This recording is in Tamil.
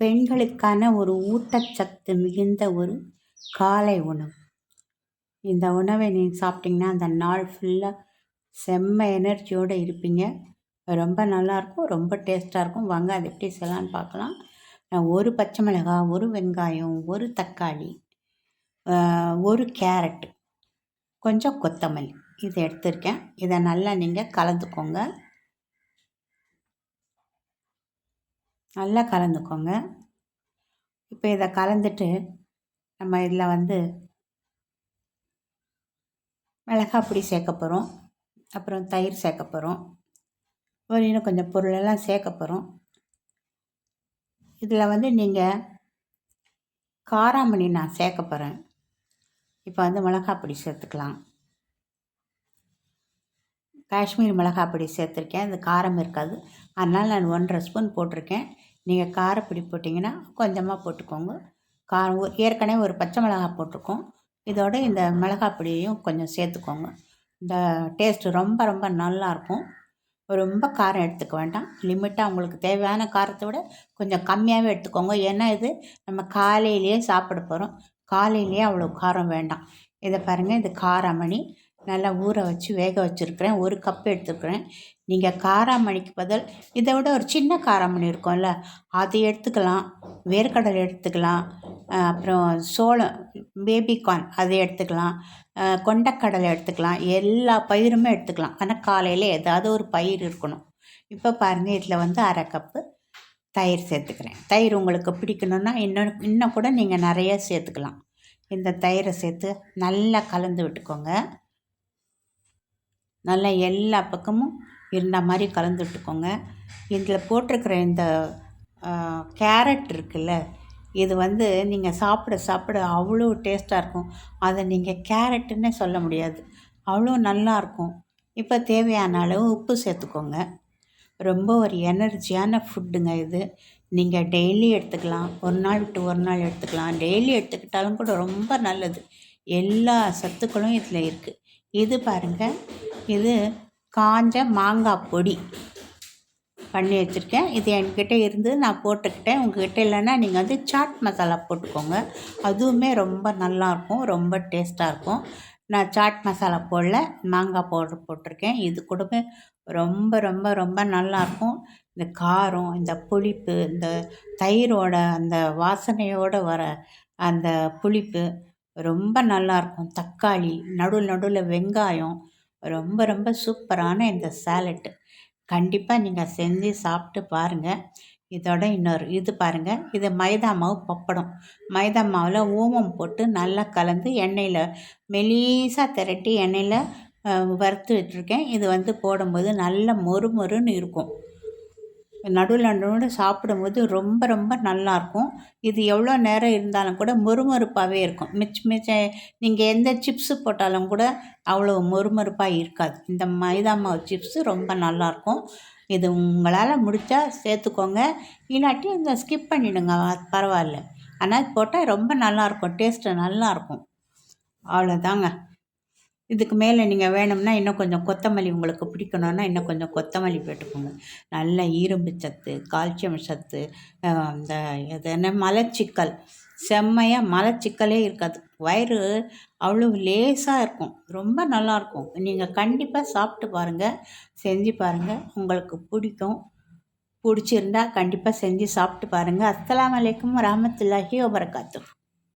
பெண்களுக்கான ஒரு ஊட்டச்சத்து மிகுந்த ஒரு காலை உணவு. இந்த உணவை நீங்கள் சாப்பிட்டிங்கன்னா அந்த நாள் ஃபுல்லாக செம்ம எனர்ஜியோடு இருப்பீங்க. ரொம்ப நல்லாயிருக்கும் ரொம்ப டேஸ்ட்டாக இருக்கும். வாங்க அது எப்படி செய்யலான்னு பார்க்கலாம். நான் ஒரு பச்சை மிளகாய் ஒரு வெங்காயம் ஒரு தக்காளி ஒரு கேரட்டு கொஞ்சம் கொத்தமல்லி. இதை எடுத்திருக்கேன். இதை நல்லா நீங்கள் கலந்துக்கோங்க. நல்லா கலந்துக்கோங்க. இப்போ இதை கலந்துட்டு நம்ம இதில் வந்து மிளகாய் பொடி சேர்க்க போகிறோம் அப்புறம் தயிர் சேர்க்க போகிறோம் ஒரு இன்னும் கொஞ்சம் பொருளெல்லாம் சேர்க்க போகிறோம் இதில் வந்து நீங்கள் காராமணி நான் சேர்க்க போகிறேன் இப்போ வந்து மிளகாய் பொடி சேர்த்துக்கலாம். காஷ்மீர் மிளகாய் பொடி சேர்த்துருக்கேன். இது காரம் இருக்காது. அதனால் நான் ஒன்றரை ஸ்பூன் போட்டிருக்கேன். நீங்கள் காரப்பொடி போட்டிங்கன்னா கொஞ்சமாக போட்டுக்கோங்க. காரம் ஏற்கனவே ஒரு பச்சை மிளகாய் போட்டிருக்கோம். இதோட இந்த மிளகாய் பொடியையும் கொஞ்சம் சேர்த்துக்கோங்க. இந்த டேஸ்ட்டு ரொம்ப ரொம்ப நல்லாயிருக்கும் ரொம்ப காரம் எடுத்துக்க வேண்டாம். லிமிட்டாக உங்களுக்கு தேவையான காரத்தை விட கொஞ்சம் கம்மியாகவே எடுத்துக்கோங்க. ஏன்னா இது நம்ம காலையிலேயே சாப்பிட போகிறோம் காலையிலேயே அவ்வளோ காரம் வேண்டாம். இதை பாருங்கள் இது காரமணி. நல்லா ஊற வச்சு வேக வச்சுருக்கிறேன். ஒரு கப் எடுத்துருக்குறேன். நீங்கள் காராமணிக்கு பதில் இதை விட ஒரு சின்ன காராமணி இருக்கும்ல அதை எடுத்துக்கலாம். வேர்க்கடலை எடுத்துக்கலாம். அப்புறம் சோளம் பேபிகார்ன் அதை எடுத்துக்கலாம். கொண்டக்கடலை எடுத்துக்கலாம். எல்லா பயிருமே எடுத்துக்கலாம். ஆனால் காலையில் ஏதாவது ஒரு பயிர் இருக்கணும். இப்போ பாருங்கள் இதில் வந்து அரை கப்பு தயிர் சேர்த்துக்கிறேன். தயிர் உங்களுக்கு பிடிக்கணுன்னா இன்னும் இன்னும் கூட நீங்கள் நிறைய சேர்த்துக்கலாம். இந்த தயிரை சேர்த்து நல்லா கலந்து விட்டுக்கோங்க. நல்லா எல்லா பக்கமும் இருந்த மாதிரி கலந்து விட்டுக்கோங்க இதில் போட்டிருக்கிற இந்த கேரட் இருக்குல்ல இது வந்து நீங்கள் சாப்பிட சாப்பிட அவ்வளோ டேஸ்ட்டாக இருக்கும். அதை நீங்கள் கேரட்டுன்னே சொல்ல முடியாது. அவ்வளோ நல்லாயிருக்கும் இப்போ தேவையான அளவு உப்பு சேர்த்துக்கோங்க. ரொம்ப ஒரு எனர்ஜியான ஃபுட்டுங்க இது. நீங்கள் டெய்லி எடுத்துக்கலாம். ஒரு நாள் விட்டு ஒரு நாள் எடுத்துக்கலாம். டெய்லி எடுத்துக்கிட்டாலும் கூட ரொம்ப நல்லது. எல்லா சத்துக்களும் இதில் இருக்குது இது பாருங்கள் இது காஞ்ச மாங்காய் பொடி. பண்ணி வச்சுருக்கேன். இது என்கிட்ட இருந்து நான் போட்டுக்கிட்டேன். உங்ககிட்ட இல்லைன்னா நீங்கள் வந்து சாட் மசாலா போட்டுக்கோங்க. அதுவுமே ரொம்ப நல்லாயிருக்கும் ரொம்ப டேஸ்ட்டாக இருக்கும். நான் சாட் மசாலா போடல மாங்காய் பவுடர் போட்டிருக்கேன். இது கூடவே ரொம்ப ரொம்ப ரொம்ப நல்லாயிருக்கும் இந்த காரம் இந்த புளிப்பு இந்த தயிரோட அந்த வாசனையோடு வர அந்த புளிப்பு ரொம்ப நல்லாயிருக்கும் தக்காளி நடுவில் நடுவில் வெங்காயம். ரொம்ப ரொம்ப சூப்பரான இந்த சேலட்டு. கண்டிப்பாக நீங்கள் செஞ்சு சாப்பிட்டு பாருங்கள் இதோட இன்னொரு இது பாருங்கள் இது மைதா மாவு பப்படம். மைதா மாவில் ஓமம் போட்டு நல்லா கலந்து எண்ணெயில் மெலீஸாக திரட்டி எண்ணெயில் வறுத்து விட்டுருக்கேன் இது வந்து போடும்போது நல்ல மொறு மொறுன்னு இருக்கும். நடுவில் நடுவில் சாப்பிடும்போது ரொம்ப ரொம்ப நல்லாயிருக்கும் இது எவ்வளோ நேரம் இருந்தாலும் கூட மொறுமொறுப்பாகவே இருக்கும். மிச்ச மிச்ச நீங்கள் எந்த சிப்ஸு போட்டாலும் கூட அவ்வளோ மொறுமொறுப்பாக இருக்காது. இந்த மைதா மாவு சிப்ஸு ரொம்ப நல்லாயிருக்கும் இது உங்களால் முடித்தா சேர்த்துக்கோங்க. இல்லாட்டி இந்த ஸ்கிப் பண்ணிவிடுங்க பரவாயில்ல. ஆனால் போட்டால் ரொம்ப நல்லாயிருக்கும் டேஸ்ட்டு நல்லாயிருக்கும் அவ்வளோதாங்க இதுக்கு மேலே நீங்கள் வேணும்னா இன்னும் கொஞ்சம் கொத்தமல்லி உங்களுக்கு பிடிக்கணுன்னா இன்னும் கொஞ்சம் கொத்தமல்லி போட்டுக்கோங்க. நல்ல இரும்பு சத்து கால்சியம் சத்து அந்த இது என்ன மலச்சிக்கல். செம்மையாக மலச்சிக்கலே இருக்காது. வயிறு அவ்வளோ லேசாக இருக்கும். ரொம்ப நல்லாயிருக்கும் நீங்கள் கண்டிப்பாக சாப்பிட்டு பாருங்கள் செஞ்சு பாருங்கள் உங்களுக்கு பிடிக்கும். பிடிச்சிருந்தா கண்டிப்பாக செஞ்சு சாப்பிட்டு பாருங்கள் அஸ்லாம் வலைக்கம் ரஹமத்துல்லாஹி வபரகாத்து